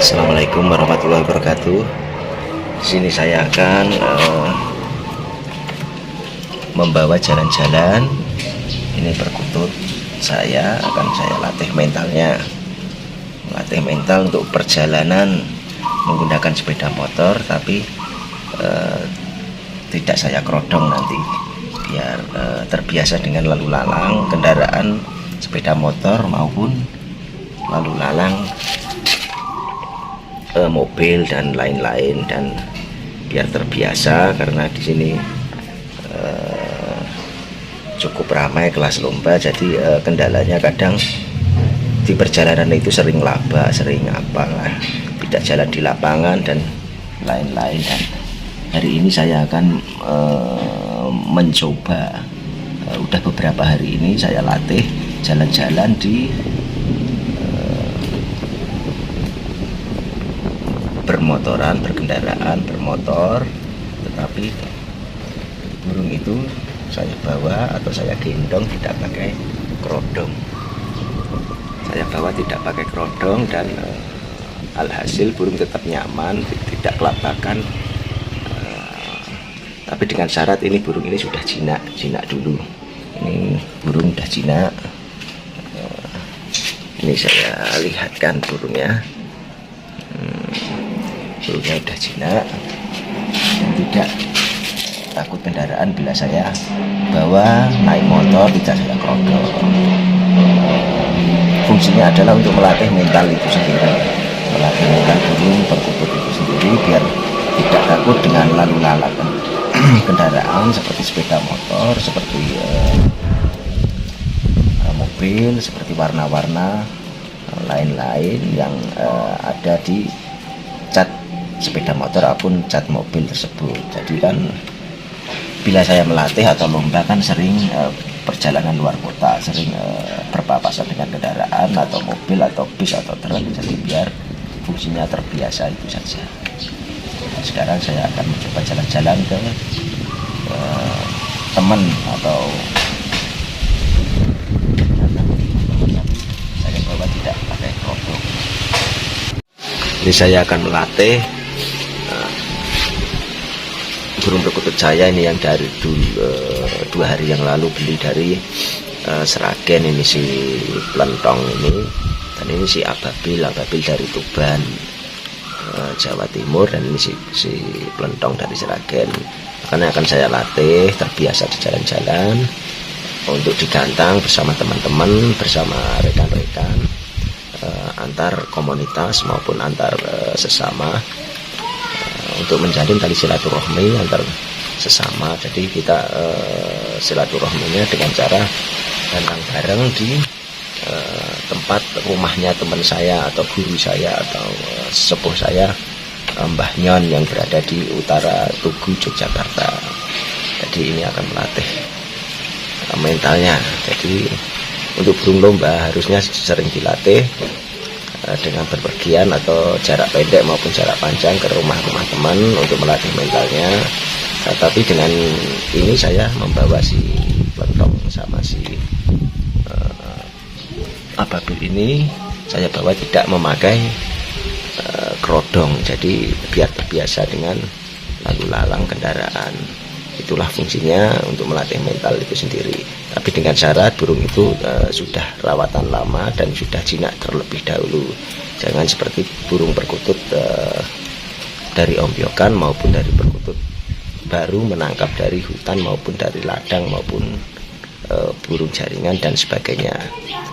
Assalamualaikum warahmatullahi wabarakatuh. Di sini saya akan eh, membawa jalan-jalan. Ini perkutut saya akan saya latih mentalnya. Latih mental untuk perjalanan menggunakan sepeda motor, tapi eh, tidak saya kerodong nanti biar eh, terbiasa dengan lalu lalang kendaraan sepeda motor maupun lalu lalang eh, mobil dan lain-lain dan biar terbiasa karena di sini eh, cukup ramai kelas lomba. Jadi eh, kendalanya kadang di perjalanan itu sering laba sering apalah tidak jalan di lapangan dan lain-lain. Dan hari ini saya akan eh, mencoba eh, udah beberapa hari ini saya latih jalan-jalan di bermotoran, berkendaraan, bermotor, tetapi burung itu saya bawa atau saya gendong tidak pakai kerodong. Saya bawa tidak pakai kerodong dan eh, alhasil burung tetap nyaman, tidak kelabakan. Eh, tapi dengan syarat ini burung ini sudah jinak, jinak dulu. Ini burung sudah jinak. Eh, ini saya lihatkan burungnya burungnya udah jinak dan tidak takut kendaraan bila saya bawa naik motor tidak saya kerodok fungsinya adalah untuk melatih mental itu sendiri. Melatih mental burung perkutut itu sendiri biar tidak takut dengan lalu lalang kendaraan seperti sepeda motor seperti eh, mobil seperti warna-warna eh, lain-lain yang eh, ada di sepeda motor ataupun cat mobil tersebut. Jadi kan bila saya melatih atau lomba kan sering uh, perjalanan luar kota sering uh, berpapasan dengan kendaraan atau mobil atau bis atau truk. Jadi biar fungsinya terbiasa itu saja. Nah, sekarang saya akan mencoba jalan-jalan ke uh, teman atau saya bawa tidak pakai kerudung. Ini saya akan melatih burung perkutut saya ini yang dari dulu uh, dua hari yang lalu beli dari uh, Seragen ini si Plentong ini. Dan ini si Ababil Ababil dari Tuban uh, Jawa Timur. Dan ini si, si Plentong dari Seragen. Karena akan saya latih terbiasa di jalan-jalan. Untuk digantang bersama teman-teman bersama rekan-rekan antar komunitas maupun antar sesama untuk menjalin tali silaturahmi antar sesama. Jadi kita uh, silaturahminya dengan cara datang bareng di uh, tempat rumahnya teman saya atau guru saya atau uh, sepuh saya Mbah Nyon yang berada di utara Tugu Yogyakarta. Jadi ini akan melatih mentalnya. Jadi untuk burung lomba harusnya sering dilatih dengan berpergian atau jarak pendek maupun jarak panjang ke rumah-rumah teman untuk melatih mentalnya. Nah, tapi dengan ini saya membawa si lentong sama si uh, ababil ini saya bawa tidak memakai uh, kerodong jadi biar terbiasa dengan lalu lalang kendaraan itulah fungsinya untuk melatih mental itu sendiri. Tapi dengan syarat burung itu e, sudah rawatan lama dan sudah jinak terlebih dahulu. Jangan seperti burung perkutut e, dari ombyokan maupun dari perkutut baru menangkap dari hutan maupun dari ladang maupun e, burung jaringan dan sebagainya.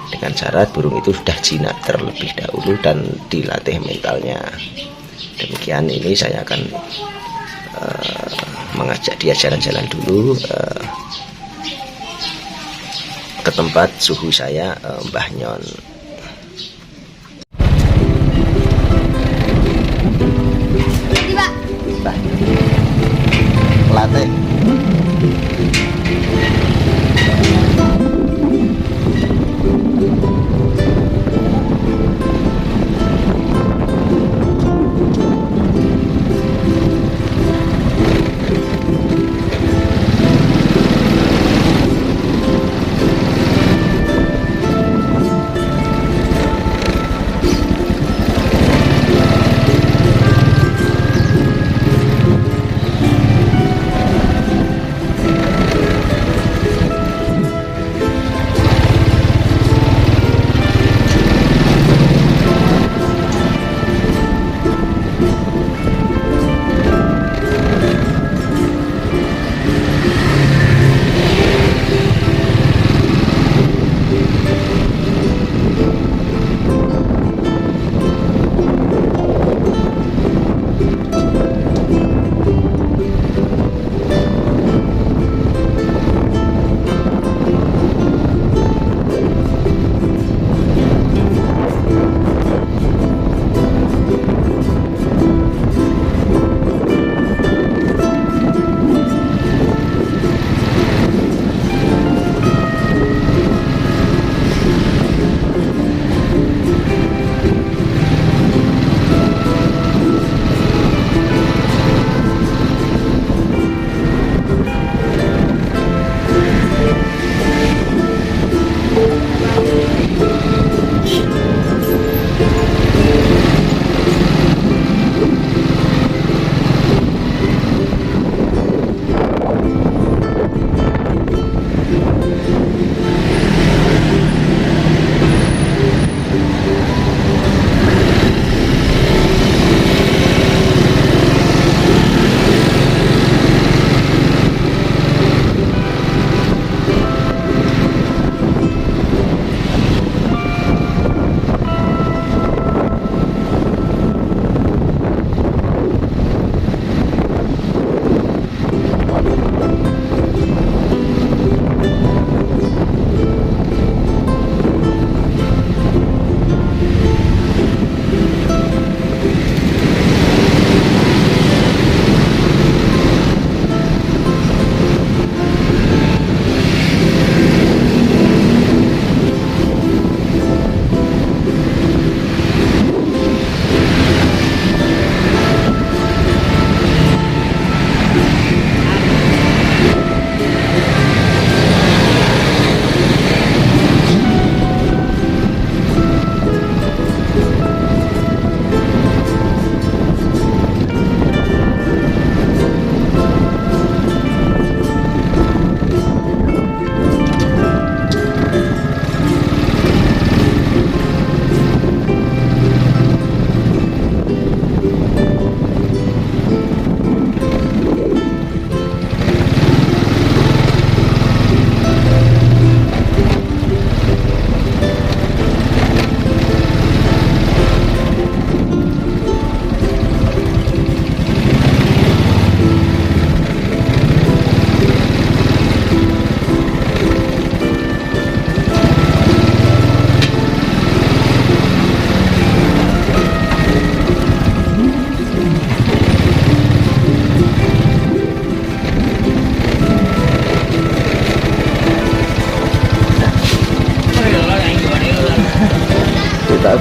Dengan syarat burung itu sudah jinak terlebih dahulu dan dilatih mentalnya. Demikian ini saya akan mengajak dia jalan-jalan dulu uh, ke tempat suhu saya uh, Mbah Nyon. Mbah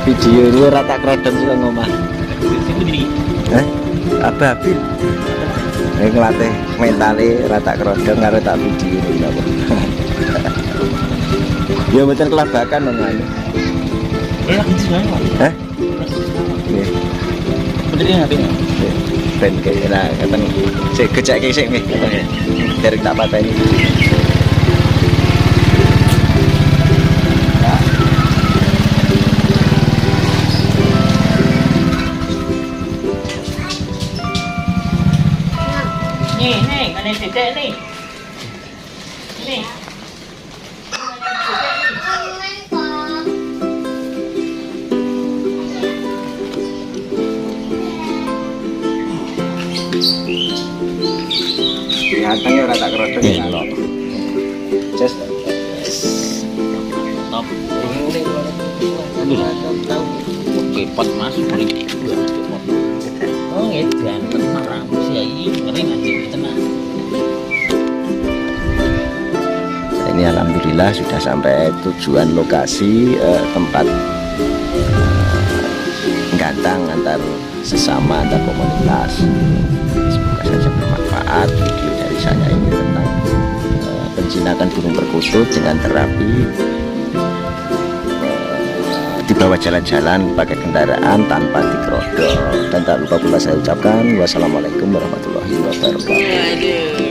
Video ini rata kerodong juga ngomah eh ababil. Ini ngelatih mentali rata kerodong karo tak video ini apa ya betul kelabakan namanya Eh, lagi di sana. eh? Nggih. Bener ya hatinya. ben kayak nah ngeten. Sik gecek kayak ngeten derek tak pateni Nih, nih, ada dedek nih. Nih. nganteng ya rata kerodong Iya. ya Ces Top. Aduh. Kepot mas, paling kepot. Oh, ya ganteng marah ini alhamdulillah sudah sampai tujuan lokasi eh, tempat eh, gantang antar sesama antar komunitas. Semoga saja bermanfaat. Video dari saya ini tentang eh, penjinakan burung perkutut dengan terapi di bawah jalan-jalan pakai kendaraan tanpa dikerodok dan tak lupa pula saya ucapkan wassalamualaikum warahmatullahi wabarakatuh.